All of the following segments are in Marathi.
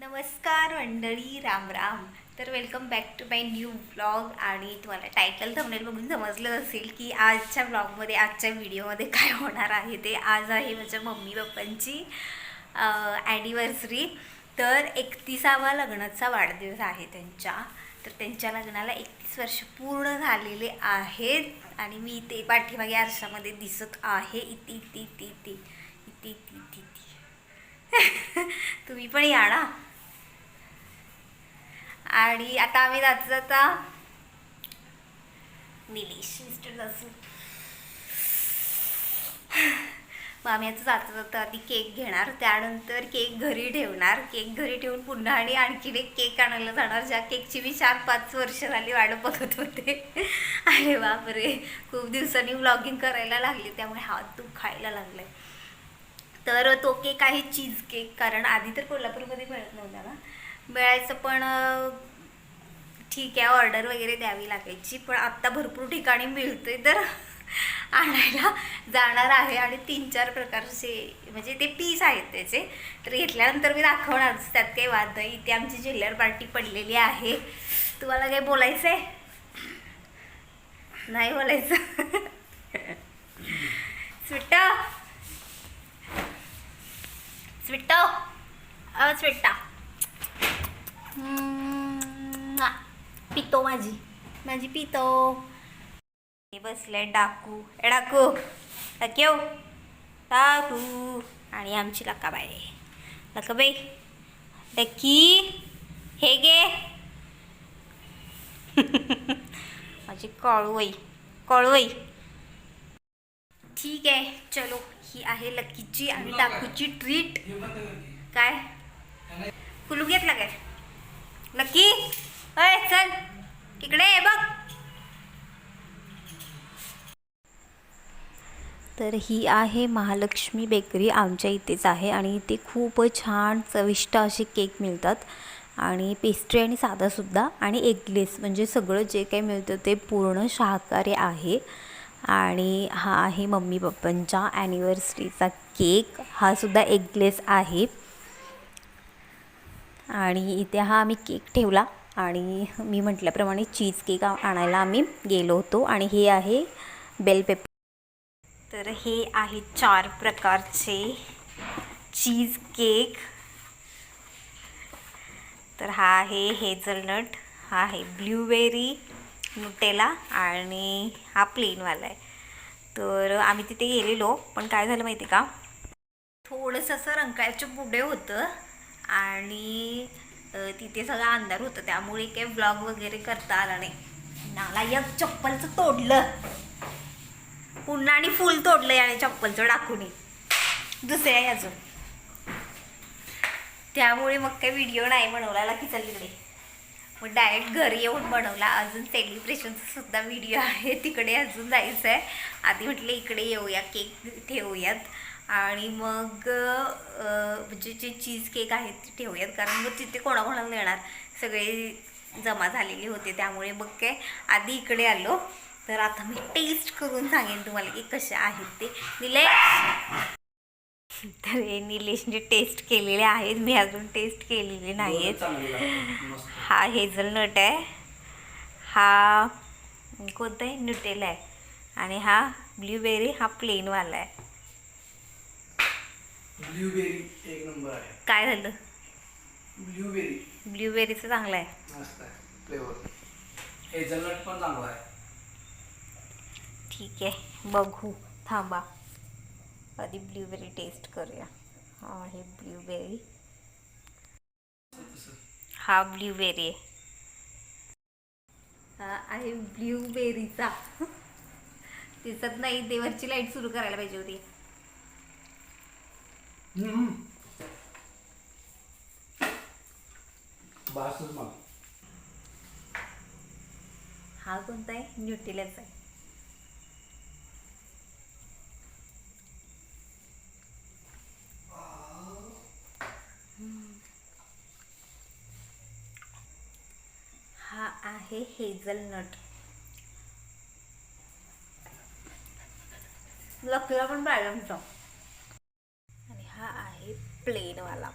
नमस्कार मंडळी राम राम. तर welcome back to my new blog आणि तुम्हाला टायटल थंबनेल बघून समजलं असेल की आजच्या ब्लॉगमध्ये आजच्या व्हिडिओमध्ये काय होणार आहे ते. आज आहे माझ्या मम्मी पप्पांची ॲनिव्हर्सरी तर एकतीसावा लग्नाचा वाढदिवस आहे त्यांच्या. तर त्यांच्या लग्नाला एकतीस वर्ष पूर्ण झालेले आहेत आणि मी ते पाठीमागे आरशामध्ये दिसत आहे. इति इति इति इति इति इति. तुम्ही पण या ना. आणि आता आम्ही जात जाता निलेश मिस्टर नसून मग आम्ही आता जाता जाता आधी केक घेणार त्यानंतर केक घरी ठेवणार. केक घरी ठेवून पुन्हा आणि आणखीन एक केक आणायला जाणार ज्या केकची मी चार पाच वर्ष झाली वाट बघत होते. अरे बापरे खूप दिवसांनी व्लॉगिंग करायला लागले त्यामुळे हात दुखायला लागले. तर तो केक आहे चीज केक कारण आधी तर कोल्हापूरमध्ये मिळत नव्हता ना. मिळायचं पण ठीक आहे ऑर्डर वगैरे द्यावी लागायची. पण आत्ता भरपूर ठिकाणी मिळते तर आणायला जाणार आहे. आणि तीन चार प्रकारचे म्हणजे ते पीस आहेत त्याचे. तर घेतल्यानंतर मी दाखवणारच. त्यात काही वाद नाही. इथे आमची जिल्ह्यावर पार्टी पडलेली आहे. तुम्हाला काही बोलायचं आहे नाही बोलायचं. स्वीटा स्वीटा अ पितो माझी. माझी पितो. हे बसले डाकू. ए डाकू. केव हो. डाकू. आणि आमची लकाबाई लकाबाई डक्की हे गे माझी कळवई. कळवई. ठीक आहे. चलो. ही आहे लक्कीची आणि डाकूची ट्रीट काय? कुलू घेतला काय? लकी? अय चल. इकडे ये बघ. तर ही आहे महालक्ष्मी बेकरी आमच्या इथेच आहे आणि इथे खूप छान चविष्ट असे केक मिळतात. आणि पेस्ट्री आणि साधासुद्धा आणि एगलेस म्हणजे सगळं जे काही मिळतं ते पूर्ण शाकाहारी आहे. आणि हा आहे मम्मी पप्पांच्या ॲनिव्हर्सरीचा केक. हा सुद्धा एगलेस आहे. आणि इथे हा आम्ही केक ठेवला. आणि मी म्हटल्याप्रमाणे चीज केक आणायला आम्ही गेलो होतो आणि हे आहे बेल पेपर तर हे आहे चार प्रकारचे चीज केक तर हा आहे हेझलनट हा आहे ब्ल्यूबेरी नुटेला आणि हा प्लेनवाला आहे. तर आम्ही तिथे गेलेलो पण काय झालं माहिती का? थोडंसं असं रंकाळ्याचं पुढे होतं आणि तिथे सगळा अंधार होतं. त्यामुळे काही ब्लॉग वगैरे करता आला नाही. नाला एक चप्पलचं तोडलं. पुन्हा आणि फुल तोडलं याने चप्पलचं टाकून दुसऱ्या आहे अजून त्यामुळे मग काही व्हिडिओ नाही बनवला की चल मग डायरेक्ट घरी येऊन बनवला. अजून सेलिब्रेशनचा सुद्धा व्हिडिओ आहे तिकडे अजून जायचं आहे आधी म्हटलं इकडे येऊया केक ठेवूयात. आणि मग म्हणजे जे चीज केक आहेत ते ठेवूयात. कारण मग तिथे कोणाकोणाला देणार? सगळे जमा झालेले होते. त्यामुळे मग काय आधी इकडे आलो. तर आता मी टेस्ट करून सांगेन तुम्हाला की कसे आहेत ते. निलेश? तर हे निलेशने टेस्ट केलेले आहेत. मी अजून टेस्ट केलेले नाही आहेत हा हेझलनट आहे. हा कोणता आहे? न्यूटेला आहे. आणि हा ब्ल्यूबेरी हा प्लेनवाला आहे. ब्ल्यूबेरी एक नंबर आहे. काय झालं? ब्ल्यूबेरी ब्ल्यूबेरीचं चांगलं आहे. मस्त आहे. फ्लेवर हेझलनट पण चांगला आहे. ठीक आहे. बघू. थांबा. आधी ब्ल्यूबेरी टेस्ट करूया. हा हे ब्ल्यूबेरी हा ब्ल्यूबेरी आहे. हा आहे ब्ल्यूबेरीचा दिसत नाही. देवरची लाइट सुरू करायला पाहिजे होती. बासच मग हा कोणता आहे? न्यूटिलाचा आहे. हा आहे हेझलनट. लकला पण पाहिजे आमचा. പ്ലെയിൻ വെള്ളം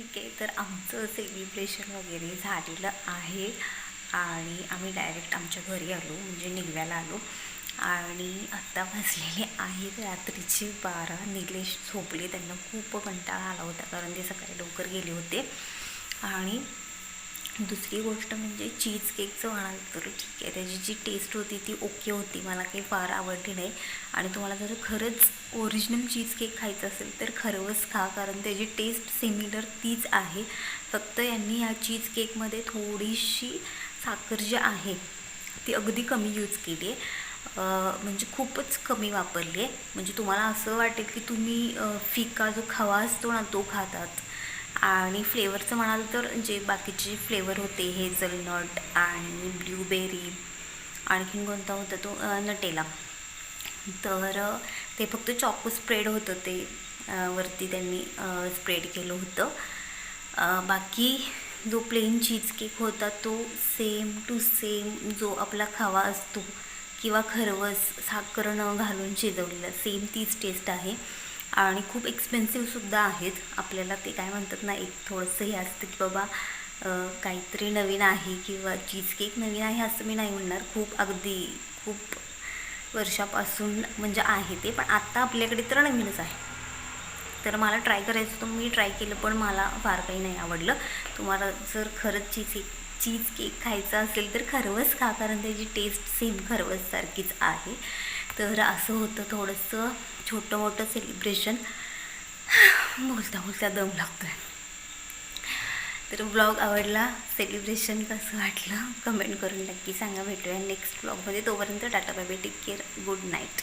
ठीक आहे तर आमचं सेलिब्रेशन वगैरे झालेलं आहे. आणि आम्ही डायरेक्ट आमच्या घरी आलो म्हणजे निघव्याला आलो. आणि आत्ता बसलेले आहेत रात्रीचे बारा. निलेश झोपले त्यांना खूप कंटाळा आला होता कारण ते सकाळी लवकर गेले होते. आणि दुसरी गोष्ट म्हणजे चीज केकचं म्हणाल तर ठीक आहे. त्याची जी टेस्ट होती ती ओके होती. मला काही फार आवडली नाही. आणि तुम्हाला जर खरंच ओरिजिनल चीज केक खायचं असेल तर खरंच खा. कारण त्याची टेस्ट सिमिलर तीच आहे. फक्त यांनी ह्या चीज केकमध्ये थोडीशी साखर जी आहे ती अगदी कमी यूज केली आहे. म्हणजे खूपच कमी वापरली आहे. म्हणजे तुम्हाला असं वाटेल की तुम्ही फिका जो खवा असतो ना तो खातात. आणि फ्लेवरचं म्हणाल तर जे बाकीचे फ्लेवर होते हेझलनट आणि ब्ल्यूबेरी आणखीन कोणता होता तो? नटेला. तर ते फक्त चॉको स्प्रेड होतं ते वरती त्यांनी स्प्रेड केलं होतं. बाकी जो प्लेन चीज केक होता तो सेम टू सेम जो आपला खवा असतो किंवा खरवस साखर न घालून शिजवलेला सेम तीच टेस्ट आहे. आणि खूप एक्सपेन्सिव्हसुद्धा आहेत. आपल्याला ते काय म्हणतात ना एक थोडंसं हे असतं की बाबा काहीतरी नवीन आहे किंवा चीज केक नवीन आहे असं मी नाही म्हणणार. खूप अगदी खूप वर्षापासून म्हणजे आहे ते पण आत्ता आपल्याकडे तर नवीनच आहे. तर मला ट्राय करायचं होतं मी ट्राय केलं पण मला फार काही नाही आवडलं. तुम्हाला जर खरंच चीज केक चीज केक खायचा असेल तर खरवस खा कारण त्याची टेस्ट सेम खरवससारखीच आहे. तर असं होतं थोडंसं छोटं मोठं सेलिब्रेशन बोलता बोलता दम लागतो आहे तर ब्लॉग आवडला सेलिब्रेशन कसं वाटलं? कमेंट करून नक्की सांगा. भेटूया नेक्स्ट ब्लॉगमध्ये तोपर्यंत Tata bye take care good night